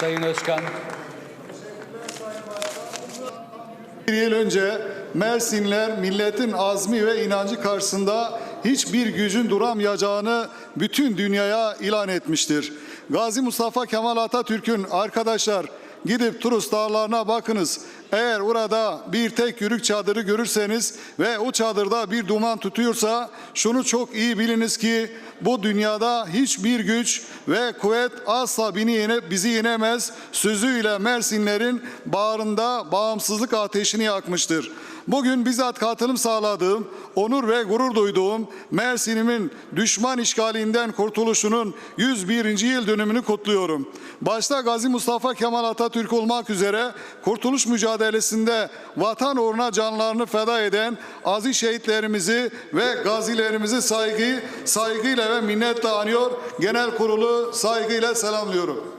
Sayın Özkan. Bir yıl önce Mersinler milletin azmi ve inancı karşısında hiçbir gücün duramayacağını bütün dünyaya ilan etmiştir. Gazi Mustafa Kemal Atatürk'ün arkadaşlar gidip Turus dağlarına bakınız. Eğer orada bir tek yürük çadırı görürseniz ve o çadırda bir duman tutuyorsa şunu çok iyi biliniz ki bu dünyada hiçbir güç ve kuvvet asla beni yene, bizi yenemez sözüyle Mersinlerin bağrında bağımsızlık ateşini yakmıştır. Bugün bizzat katılım sağladığım, onur ve gurur duyduğum Mersin'imin düşman işgalinden kurtuluşunun 101. yıl dönümünü kutluyorum. Başta Gazi Mustafa Kemal Atatürk olmak üzere kurtuluş mücadelesinde vatan uğruna canlarını feda eden aziz şehitlerimizi ve gazilerimizi saygı, saygıyla ve minnetle anıyor. Genel kurulu saygıyla selamlıyorum.